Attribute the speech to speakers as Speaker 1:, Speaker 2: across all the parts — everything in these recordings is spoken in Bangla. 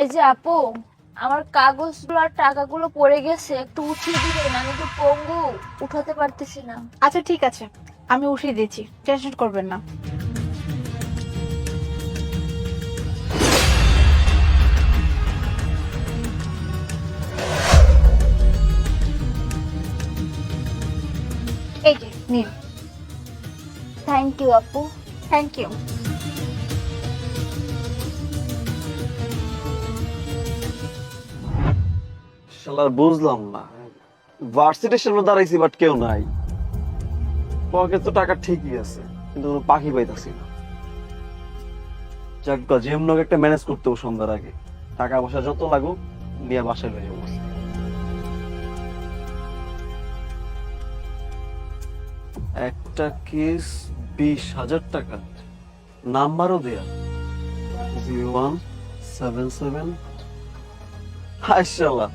Speaker 1: এই যে আপু আমার কাগজগুলো আর টাকাগুলো পড়ে গেছে একটু উঠিয়ে দিবেন আমি তো পঙ্গু উঠাতে পারতেছি না।
Speaker 2: আচ্ছা ঠিক আছে আমি উঠিয়ে দিচ্ছি টেনশন করবেন না। এই যে নিন।
Speaker 1: থ্যাংক ইউ আপু।
Speaker 2: থ্যাংক ইউ
Speaker 3: শালা বুঝলাম না। ভার্সিটির সামনে দাঁড়াইছি বাট কেউ নাই। পকেট তো টাকা ঠিকই আছে কিন্তু কোনো পাখি পাইতাছি না। যাক গা, যেমন একটা ম্যানেজ করতে সন্ধ্যার আগে। টাকা পয়সা যত লাগুক নিয়ে বাসায় লয়ে যাব একটা কেস বিশ হাজার টাকা। নাম্বারও দেয়া। Zero one seven seven. হাইশাল্লাহ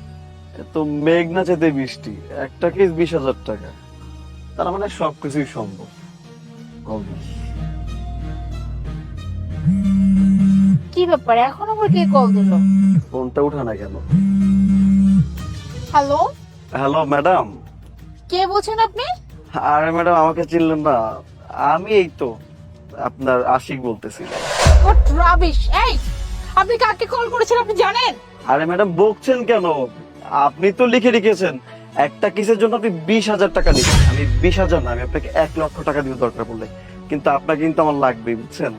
Speaker 3: এত মেঘ না যেতে বৃষ্টি একটা কেস বিশ হাজার টাকা। তার মানে সবকিছুই সম্ভব। কবে?
Speaker 2: কি ব্যাপার? এখন আবার কে কল দিল?
Speaker 3: ফোনটা উঠা না কেন?
Speaker 2: হ্যালো
Speaker 3: হ্যালো ম্যাডাম
Speaker 2: কে বলছেন আপনি?
Speaker 3: আরে ম্যাডাম আমাকে চিনলেন না। আমি এই তো আপনার আশিক বলতেছি।
Speaker 2: হোয়াট রাবিশ এই আপনি কাকে কল করেছেন আপনি জানেন?
Speaker 3: আরে ম্যাডাম বকছেন কেন? আপনি তো লিখে রেখেছেন একটা কিসের জন্য আপনি বিশ হাজার টাকা দিবেন আমি বিশ হাজার না আমি আপনাকে এক লক্ষ টাকা দিব দরকার পড়লে। কিন্তু আপনাকে কিন্তু আমার লাগবে বুঝছেন?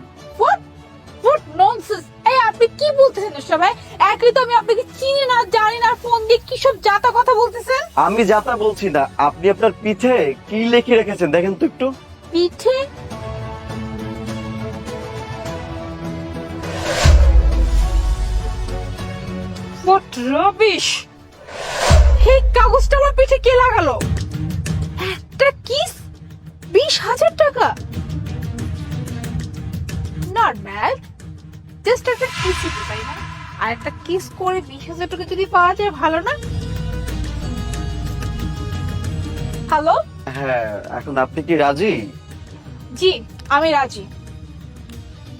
Speaker 2: এই আপনি কি বলতেছেন সবাই একই তো আমি আপনাকে চিনি না জানি না ফোন দিয়ে কি সব জাতা কথা বলতেছেন?
Speaker 3: আমি যাতা বলছি না আপনি আপনার পিঠে কি লিখে রেখেছেন? দেখেন তো একটু।
Speaker 2: পিঠে? এই কাগজটা আমার পিঠে কে লাগালো? একটা কিস? বিশ হাজার টাকা? নট ব্যাড জাস্ট একটা কিস পারি না। আর একটা কিস করে বিশ হাজার টাকা যদি পাওয়া যায় ভালো না? হ্যালো
Speaker 3: হ্যাঁ এখন আপনি কি রাজি?
Speaker 2: জি আমি রাজি।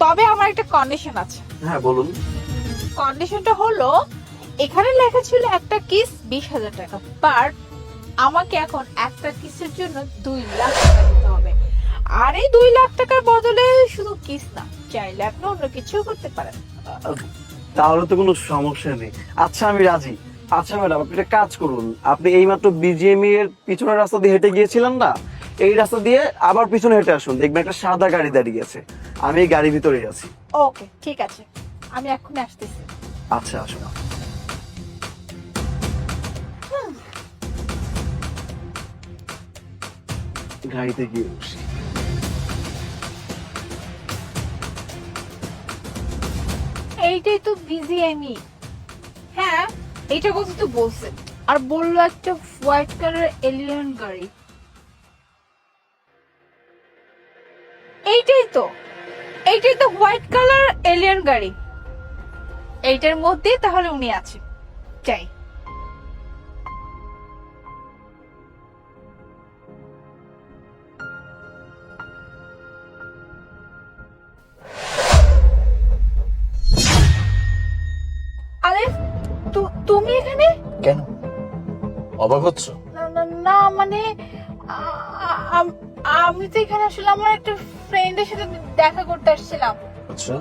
Speaker 2: তবে আমার একটা কন্ডিশন আছে।
Speaker 3: হ্যাঁ বলুন।
Speaker 2: কন্ডিশনটা হলো এখানে লেখা ছিল একটা কিস বিশ হাজার টাকা বাট আমাকে এখন একটা কিসের জন্য দুই লাখ টাকা দিতে হবে। আর এই দুই লাখ টাকার বদলে শুধু কিস না চাইলে আপনি অন্য কিছু করতে পারেন।
Speaker 3: তাহলে তো কোনো সমস্যা নেই। আচ্ছা আমি রাজি। আচ্ছা ম্যাডাম আপনি একটা কাজ করুন। আপনি এইমাত্র বিজিএমই এর পিছনের রাস্তা দিয়ে হেঁটে গিয়েছিলেন না? এই রাস্তা দিয়ে আবার পিছনে হেঁটে আসুন দেখবেন একটা সাদা গাড়ি দাঁড়িয়ে আছে। আমি এই গাড়ির ভিতরেই আছি।
Speaker 2: ওকে ঠিক আছে। আমি এখন আসতেছি।
Speaker 3: আচ্ছা আসুন। গাড়িতে গিয়ে বসি।
Speaker 2: এইটাই তো বিজি আমি হ্যাঁ এইটা কথা তো বলছে। আর বলল একটা হোয়াইট কালার এলিয়ন গাড়ি। এইটাই তো এইটাই তো হোয়াইট কালার এলিয়ন গাড়ি। এইটার মধ্যেই তাহলে উনি আছে চাই
Speaker 4: অবাক হচ্ছ?
Speaker 2: না মানে আম- আমি তো এখানে আসলে আমার একটা ফ্রেন্ডের সাথে দেখা করতে আসছিলাম।
Speaker 4: আচ্ছা।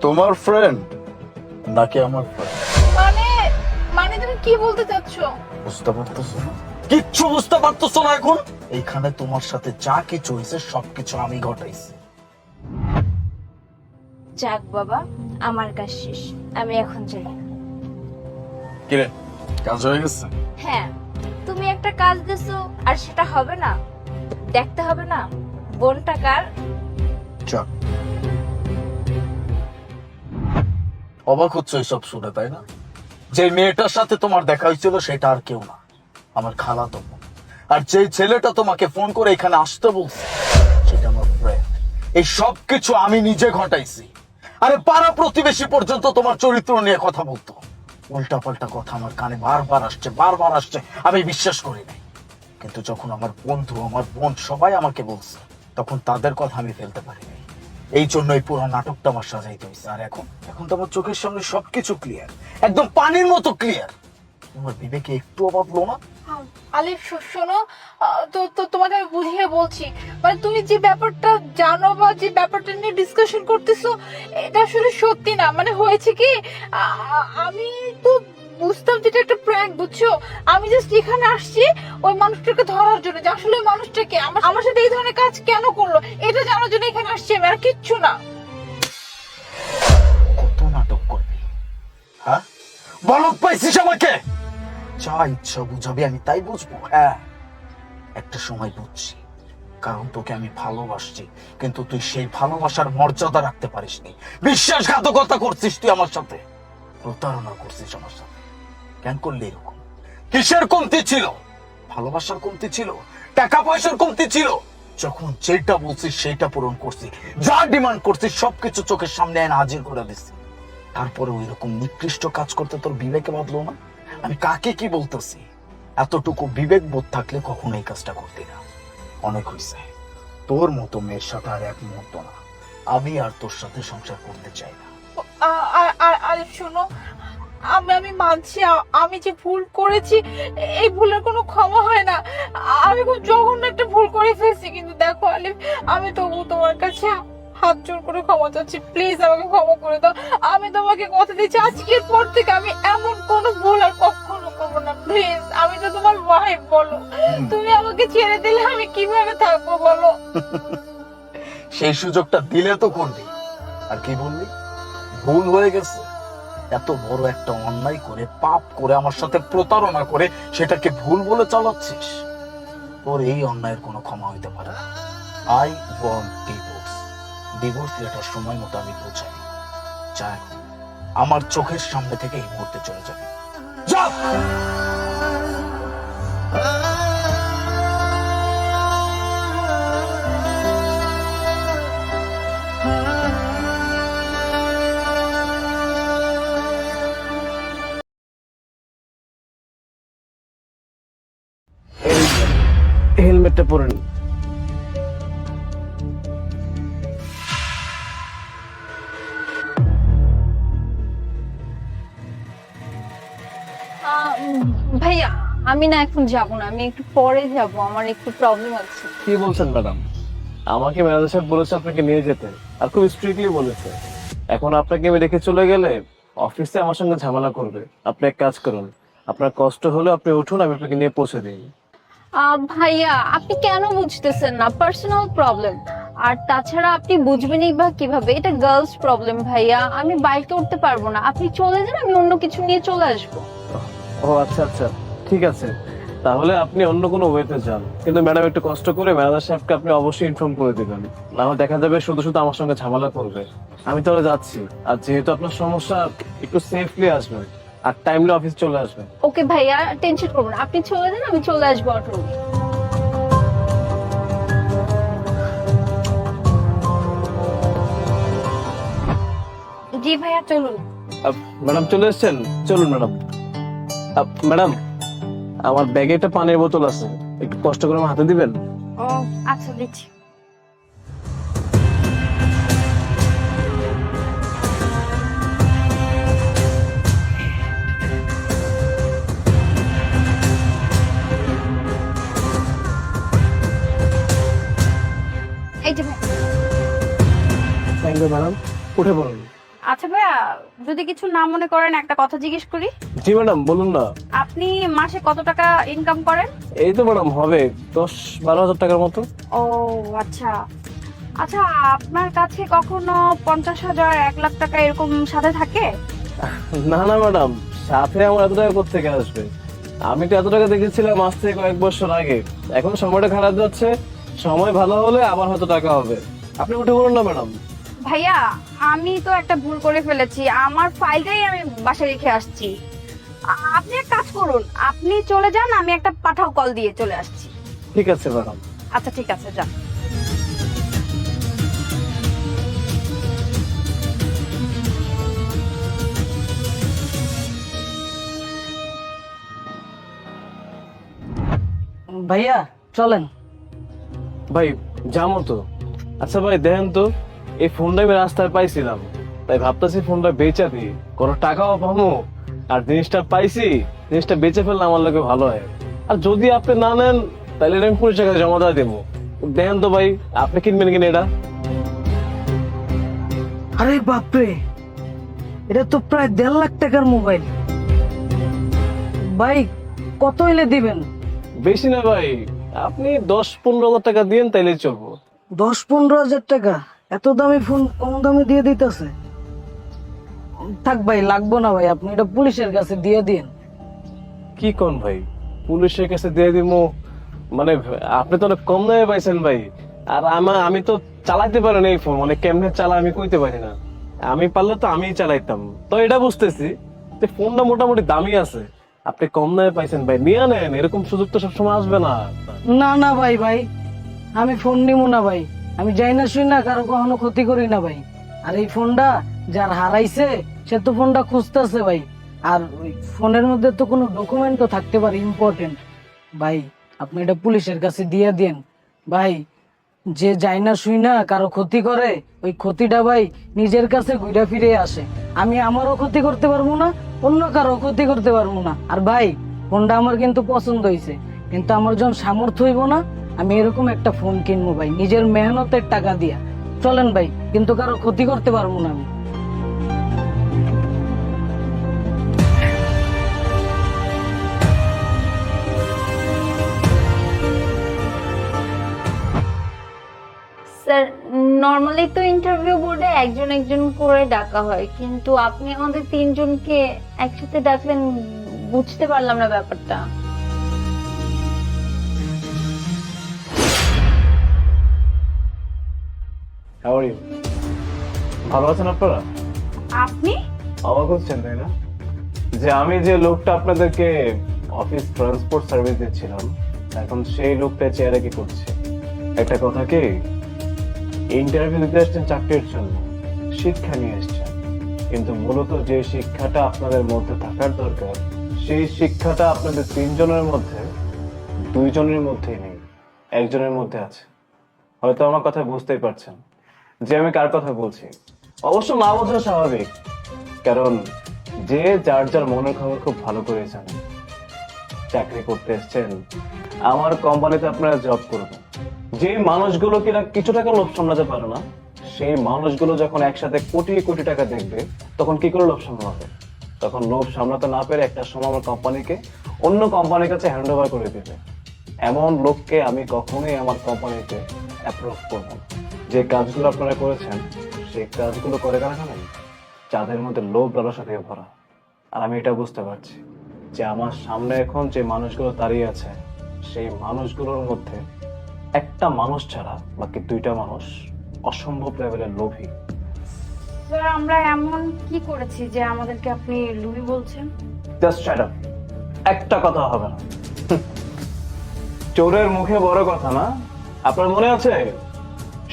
Speaker 4: তোমার ফ্রেন্ড নাকি আমার ফ্রেন্ড
Speaker 2: মানে মানে তুমি কি বলতে চাচ্ছ?
Speaker 4: বুঝতে পারতেছো না? কিচ্ছু বুঝতে পারতেছো না এখন? এইখানে তোমার সাথে যা কিছু হয়েছে সবকিছু আমি ঘটাইছি।
Speaker 1: যাক বাবা আমার কাজ শেষ। আমি এখন যাই।
Speaker 4: কিরে কাজ হয়ে গেছে?
Speaker 1: হ্যাঁ তুমি একটা কাজ দিছো আর সেটা হবে না। দেখতে হবে না, বোনটা কার?
Speaker 4: চল অবাক হচ্ছে সব শুনে, তাই না? যে মেয়েটার সাথে তোমার দেখা হয়েছিল, সেটা আর কেউ না। আমার খালা তো। আর যে ছেলেটা তোমাকে ফোন করে এখানে আসতে বলছে, সেটা আমার ফ্রেন্ড এই সব কিছু আমি নিজে ঘটাইছি। আরে পাড়া প্রতিবেশী পর্যন্ত তোমার চরিত্র নিয়ে কথা বলতো। উল্টা পাল্টা কথা আমার কানে বারবার আসছে বারবার আসছে। আমি বিশ্বাস করি নাই। কিন্তু যখন আমার বন্ধু, আমার বোন সবাই আমাকে বলছে, তখন তাদের কথা আমি ফেলতে পারিনি এই জন্যই পুরো নাটকটা আমার সাজাইতে হয়েছে আর এখন এখন তো আমার চোখের সামনে সবকিছু ক্লিয়ার একদম পানির মতো ক্লিয়ার তোমার বিবেকে একটু অভাব না?
Speaker 2: আলিফ শোনো তো তো তোমাকে আমি বুঝিয়ে বলছি মানে তুমি যে ব্যাপারটা জানো বা যে ব্যাপারটা নিয়ে ডিসকাশন করতেছো, এটা আসলে সত্যি না। মানে হয়েছে কি আমি তো বুঝতাম যেটা একটা প্র্যাঙ্ক বুঝছ? আমি জাস্ট এখানে আসছি ওই মানুষটাকে ধরার জন্য, যে আসলে ওই মানুষটাকে আমার আমার সাথে এই ধরনের কাজ কেন করল? এটা জানার জন্য এখানে আসছি আমি, আর কিচ্ছু না।
Speaker 4: কত নাটক করবি হ্যাঁ? বলক পাইছিস আমাকে? যা ইচ্ছা বুঝাবি, আমি তাই বুঝব। হ্যাঁ একটা সময় বুঝছি, কারণ তোকে আমি ভালোবাসছি, কিন্তু তুই সেই ভালোবাসার মর্যাদা রাখতে পারিসনি। বিশ্বাসঘাতকতা করছিস তুই আমার সাথে, প্রতারণা করছিস আমার সাথে। কেন করলি এরকম। কিসের কমতি ছিল? ভালোবাসার কমতি ছিল? টাকা পয়সার কমতি ছিল? যখন যেটা বলছিস সেটা পূরণ করছি। যা ডিমান্ড করছিস সবকিছু চোখের সামনে হাজির করে দিচ্ছি। তারপরে ওই রকম নিকৃষ্ট কাজ করতে তোর বিবেকে বাঁধলো না। আমি কাকে কি বলতেছি? এতটুকু বিবেক বোধ থাকলে কখনো এই কাজটা করতে না। অনেক হয়েছে তোর মতো মেয়ের সাথে আর এক মুহূর্ত না। আমি আর তোর সাথে সংসার করতে চাই না।
Speaker 2: আরে শোনো, আমি আমি মানছি আমি যে ভুল করেছি, এই ভুলের কোনো ক্ষমা হয় না। আমি খুব জঘন্য একটা ভুল করে ফেলছি, কিন্তু দেখো আলিফ, আমি তবু তোমার কাছে হাত জোর করে ক্ষমা চাচ্ছি। প্লিজ আমাকে ক্ষমা করে দাও। আমি তোমাকে কথা দিচ্ছি। আজকের পর থেকে আমি এমন কোনো ভুল আর কখনো করব না। প্লিজ আমি তো তোমার ওয়াইফ বলো। তুমি আমাকে ছেড়ে দিলে আমি কীভাবে থাকব বলো?
Speaker 4: সেই সুযোগটা দিলে তো করবি। আর কি বললি? ভুল হয়ে গেছে। এত বড় একটা অন্যায় করে পাপ করে আমার সাথে প্রতারণা করে সেটাকে ভুল বলে চালাচ্ছিস? তোর এই অন্যায়ের কোনো ক্ষমা হইতে পারে না। I want divorce divorce letter সময় মতো আমি পৌঁছাই যা। আমার চোখের সামনে থেকে এই মুহূর্তে চলে যাবে।
Speaker 3: হেলমেটটা পরে
Speaker 1: আমি না এখন যাব না আমি একটু পরে যাব আমার একটু প্রবলেম আছে।
Speaker 5: কি বলছেন ম্যাডাম আমাকে ম্যানেজার সাহেব বলেছে আপনাকে নিয়ে যেতে আর খুব স্ট্রিক্টলি বলেছে। এখন আপনাকে আমি রেখে চলে গেলে অফিসে আমার সঙ্গে ঝামেলা করবে। আপনি এক কাজ করুন আপনার কষ্ট হলে আপনি উঠুন আমি আপনাকে নিয়ে পৌঁছে দিই।
Speaker 1: ভাইয়া আপনি কেন বুঝতেছেন না? পার্সোনাল প্রবলেম আর তাছাড়া আপনি বুঝবেনই বা কীভাবে? এটা গার্লস প্রবলেম ভাইয়া। আমি বাইকে উঠতে পারব না। আপনি চলে যান আমি অন্য কিছু নিয়ে চলে আসব।
Speaker 5: ও আচ্ছা আচ্ছা। ঠিক আছে তাহলে আপনি অন্য কোনো ওয়েতে যান। কিন্তু ম্যাডাম একটু কষ্ট করে ম্যানেজার সাহেবকে আপনি অবশ্যই ইনফর্ম করে দেবেন। না হলে দেখা যাবে শুধু শুধু আমার সঙ্গে ঝামেলা করবে। আমি তাহলে যাচ্ছি। আর যেহেতু আপনার সমস্যা একটু সেফলি আসবেন। আর টাইমলি অফিস চলে আসবেন।
Speaker 1: ওকে ভাইয়া টেনশন করবেন না। আপনি চলে যান আমি চলে আসব অটো জি ভাইয়া চলুন।
Speaker 5: ম্যাডাম চলে এসেছেন? চলুন ম্যাডাম ম্যাডাম আমার ব্যাগে একটা পানির বোতল আছে। একটু কষ্ট করে আমার হাতে দিবেন?
Speaker 1: ও আচ্ছা দিচ্ছি। এই যে
Speaker 5: থ্যাংক ইউ ম্যাডাম উঠে পড়ুন।
Speaker 6: আচ্ছা ভাইয়া যদি কিছু না মনে করেন একটা কথা জিজ্ঞেস করি।
Speaker 5: জি ম্যাডাম বলুন না।
Speaker 6: আপনি মাসে কত টাকা ইনকাম করেন?
Speaker 5: এই তো ম্যাডাম হবে দশ বারো হাজার টাকার মতো।
Speaker 6: ও আচ্ছা। আচ্ছা আপনার কাছে কখনো পঞ্চাশ হাজার এক লাখ টাকা এরকম সাথে থাকে?
Speaker 5: না না ম্যাডাম সাথে আমার এত টাকা কোথেকে আসবে? আমি তো এত টাকা দেখেছিলাম আজ থেকে কয়েক বছর আগে। এখন সময়টা খারাপ যাচ্ছে সময় ভালো হলে আবার হয়তো টাকা হবে। আপনি উঠে বলুন না ম্যাডাম।
Speaker 6: ভাইয়া আমি তো একটা ভুল করে ফেলেছি। আমার ফাইলটাই আমি বাসায় রেখে আসছি। আপনি এক কাজ করুন আপনি চলে যান আমি একটা পাঠাও কল দিয়ে চলে আসছি।
Speaker 5: ঠিক আছে ম্যাডাম।
Speaker 6: আচ্ছা ঠিক আছে যান।
Speaker 7: ভাইয়া চলেন।
Speaker 5: ভাই যাব তো। আচ্ছা ভাই দেখেন তো। এই ফোনটা আমি রাস্তায় পাইছিলাম। তাই ভাবতেছি ফোনটা বেচা দিই কোনো টাকাও পাবো। আর জিনিসটা পাইছি জিনিসটা বেচে ফেললে আমার লোকে ভালো হয়। আর যদি আপনি না নেন তাহলে এটা আমি পুলিশের কাছে জমা দেওয়া দেবো। দেন তো ভাই আপনি কিনবেন কিনা এটা?
Speaker 7: আরে বাপরে এটা তো প্রায় দেড় লাখ টাকার মোবাইল। ভাই কত হইলে দিবেন?
Speaker 5: বেশি না ভাই আপনি দশ পনেরো হাজার টাকা দিন তাইলে চলবো।
Speaker 7: দশ পনেরো হাজার টাকা? এত দামি ফোন কম দামে দিয়ে দিতেছে। থাক ভাই লাগবো না ভাই আপনি এটা পুলিশের কাছে দিয়ে দিন।
Speaker 5: কি কোন ভাই? পুলিশের কাছে দিয়ে দিব মানে আপনি তো অনেক কম দামে পাইছেন ভাই। আর আমার আমি তো চালাইতে পারি না এই ফোন মানে কেমনে চালা আমি কইতে পারি না। আমি পারলে তো আমিই চালাইতাম। তো এটা বুঝতেছি যে ফোনটা মোটামুটি দামি আছে। আপনি কম দামে পাইছেন ভাই নিয়ে নেন এরকম সুযোগ তো সবসময় আসবে না।
Speaker 7: না না ভাই ভাই আমি ফোন নিব না ভাই। আমি যাই না শুই না, কারও কখনো ক্ষতি করি না ভাই। আর এই ফোনটা যার হারাইছে, সে তো ফোনটা খুঁজতেছে ভাই। আর ওই ফোনের মধ্যে তো কোনো ডকুমেন্ট তো থাকতে পারে ইম্পর্টেন্ট ভাই, আপনি এটা পুলিশের কাছে দিয়ে দেন। ভাই, যে যায় না, শুই না, কারও ক্ষতি করে, ওই ক্ষতিটা ভাই নিজের কাছে ঘুরে ফিরে আসে। আমি আমারও ক্ষতি করতে পারব না, অন্য কারও ক্ষতি করতে পারব না। আর ভাই, ফোনটা আমার কিন্তু পছন্দ হয়েছে কিন্তু আমার যখন সামর্থ্য হইব না আমি এরকম একটা ফোন কিনবো ভাই। নিজের মেহনতের টাকা দিয়া। চলেন ভাই, কিন্তু কারও ক্ষতি করতে পারব না আমি।
Speaker 1: স্যার নর্মালি তো ইন্টারভিউ বোর্ডে একজন একজন করে ডাকা হয়, কিন্তু আপনি আমাদের তিনজনকে একসাথে ডাকলেন, বুঝতে পারলাম না ব্যাপারটা।
Speaker 5: How are you? ভালো আছেন আপনারা?
Speaker 6: আপনি?
Speaker 5: অবাক হচ্ছেন তাই না? যে আমি যে লোকটা আপনাদেরকে অফিস ট্রান্সপোর্ট সার্ভিস দিচ্ছিলাম এখন সেই লোকটা চেয়ারে কি করছে? একটা কথা কি? ইন্টারভিউ দিতে আসছেন চাকরির জন্য শিক্ষা নিয়ে এসছেন কিন্তু মূলত যে শিক্ষাটা আপনাদের মধ্যে থাকার দরকার সেই শিক্ষাটা আপনাদের তিনজনের মধ্যে দুইজনের মধ্যেই নেই একজনের মধ্যে আছে। হয়তো আমার কথা বুঝতেই পারছেন। যে আমি কার কথা বলছি? অবশ্য না বোঝা স্বাভাবিক। কারণ যে যার যার মনের খবর খুব ভালো করে জানে। চাকরি করতে এসছেন, আমার কোম্পানিতে আপনারা জব করবেন। যে মানুষগুলো কিনা কিছু টাকা লোভ সামলাতে পারে না, সেই মানুষগুলো যখন একসাথে কোটি কোটি টাকা দেখবে, তখন কি করে লোভ সামলাবে? তখন লোভ সামলাতে না পেরে একটা সময় আমার কোম্পানিকে অন্য কোম্পানির কাছে হ্যান্ড ওভার করে দেবে। এমন লোককে আমি কখনোই আমার কোম্পানিতে অ্যাপ্রুভ করব না। যে কাজগুলো আপনারা করেছেন সেই কাজগুলো করে কারা জানেন যাদের মধ্যে লোভ লালসা দিয়ে ভরা। আর আমি এটা বুঝতে পারছি যে আমার সামনে এখন যে মানুষগুলো দাঁড়িয়ে আছে সেই মানুষগুলোর মধ্যে একটা মানুষ ছাড়া বাকি দুইটা মানুষ অসম্ভব লেভেলের লোভী।
Speaker 6: স্যার আমরা এমন কি করেছি যে আমাদেরকে আপনি লুবি বলছেন?
Speaker 5: জাস্ট শাট আপ একটা কথা হবে না। চোরের মুখে বড় কথা না। আপনার মনে আছে?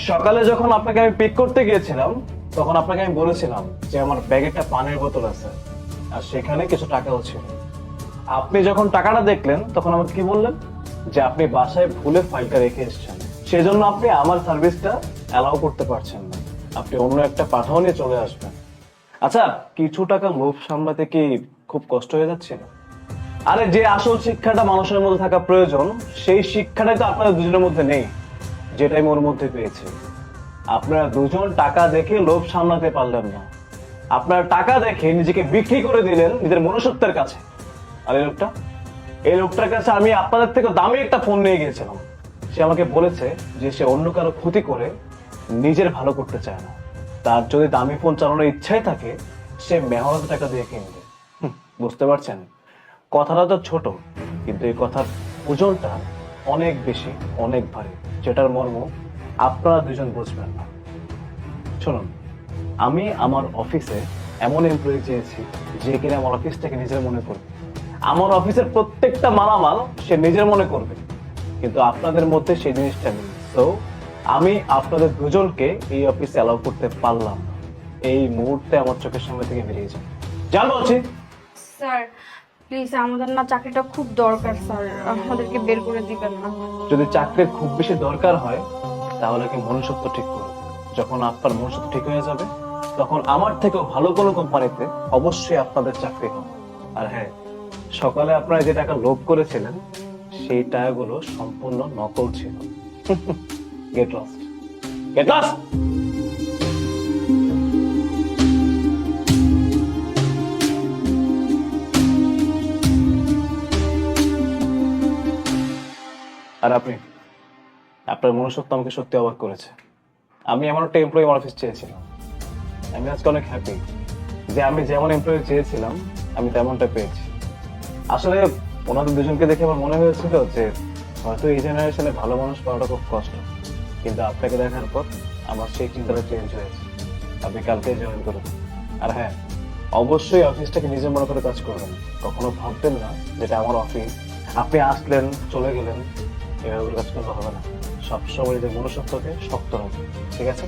Speaker 5: সকালে যখন আপনাকে আমি পিক করতে গিয়েছিলাম, তখন আপনাকে আমি বলেছিলাম যে আমার ব্যাগে একটা পানির বোতল আছে, আর সেখানে কিছু টাকাও ছিল। আপনি যখন টাকাটা দেখলেন, তখন আমাকে কি বললেন? যে আপনি বাসায় ভুলে ফাইলটা রেখে এসেছেন। সেজন্য আপনি আমার সার্ভিসটা অ্যালাউ করতে পারছেন না। আপনি অন্য একটা পাঠাও নিয়ে চলে আসবেন। আচ্ছা কিছু টাকা লোভ সামলাতে কি খুব কষ্ট হয়ে যাচ্ছিল আরে, যে আসল শিক্ষাটা মানুষের মধ্যে থাকা প্রয়োজন, সেই শিক্ষাটাই তো আপনাদের দুজনের মধ্যে নেই। যেটাই মোর মধ্যে পেয়েছে। আপনারা দুজন টাকা দেখে লোভ সামলাতে পারলেন না। আপনারা টাকা দেখে নিজেকে বিক্রি করে দিলেন নিজের মনুষ্যত্বের কাছে। আর এই লোকটা? এই লোকটার কাছে আমি আপনাদের থেকে দামি একটা ফোন নিয়ে গিয়েছিলাম। সে আমাকে বলেছে যে সে অন্য কারও ক্ষতি করে নিজের ভালো করতে চায় না। তার যদি দামি ফোন চালানোর ইচ্ছাই থাকে, সে মেহনত টাকা দিয়ে কিনবে। বুঝতে পারছেন? কথাটা তো ছোট, কিন্তু এই কথার ওজনটা অনেক বেশি, অনেক ভারী। যেটার মর্ম আপনারা দুজন বুঝবেন না। শুনুন আমি আমার অফিসে এমন এমপ্লয়ি চেয়েছি যে কিনা আমার অফিসটাকে নিজের মনে করবে। আমার অফিসের প্রত্যেকটা মালামাল সে নিজের মনে করবে, কিন্তু আপনাদের মধ্যে সেই জিনিসটা নেই। তো আমি আপনাদের দুজনকে এই অফিসে অ্যালাউ করতে পারলাম এই মুহূর্তে আমার চোখের সামনে থেকে বেরিয়ে যান। জানো উচিত
Speaker 6: স্যার প্লিজ আমাদের না চাকরিটা খুব দরকার, স্যার। আমাদেরকে বের করে দিবেন না।
Speaker 5: যদি চাকরির খুব বেশি দরকার হয়, তাহলে কি মনুষ্যত্ব ঠিক করো যখন আপনার মনোযোগ ঠিক হয়ে যাবে, তখন আমার থেকেও ভালো কোনো কোম্পানিতে অবশ্যই আপনাদের চাকরি হবে। আর হ্যাঁ সকালে আপনারা যে টাকা লোভ করেছিলেন, সেই টাকাগুলো সম্পূর্ণ নকল ছিল। গেট লস্ট গেট লস্ট আপনি। আপনার মনুষ্যত্ব আমাকে সত্যি অবাক করেছে। আমি এমন একটা এমপ্লয়ি আমার অফিস চেয়েছিলাম। আমি আজকে অনেক হ্যাপি যে আমি যেমন এমপ্লয়ি চেয়েছিলাম, আমি তেমনটা পেয়েছি। আসলে ওনাদের দুজনকে দেখে আমার মনে হয়েছিল যে হয়তো এই জেনারেশনে ভালো মানুষ পাওয়াটা খুব কষ্ট। কিন্তু আপনাকে দেখার পর আমার সেই চিন্তাটা চেঞ্জ হয়েছে। আপনি কালকে জয়েন করুন। আর হ্যাঁ অবশ্যই অফিসটাকে নিজের মনে করে কাজ করবেন। কখনো ভাববেন না যেটা আমার অফিস আপনি আসলেন, চলে গেলেন। এভাবে কাজ করলে হবে না। সবসময় নিজের মনুষ্যত্বকে শক্ত রাখবেন ঠিক আছে?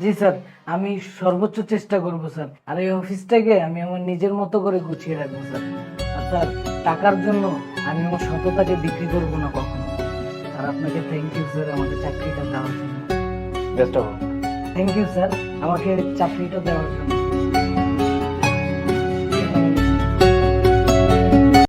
Speaker 7: জি স্যার আমি সর্বোচ্চ চেষ্টা করব স্যার। আর এই অফিসটাকে আমি আমার নিজের মতো করে গুছিয়ে রাখব স্যার। আর স্যার টাকার জন্য আমি আমার সততাকে বিক্রি করব না কখনো। স্যার আপনাকে থ্যাংক ইউ স্যার আমাকে চাকরিটা দেওয়ার জন্য।
Speaker 5: Best of
Speaker 7: thank you sir আমাকে চাকরিটা দেওয়ার জন্য।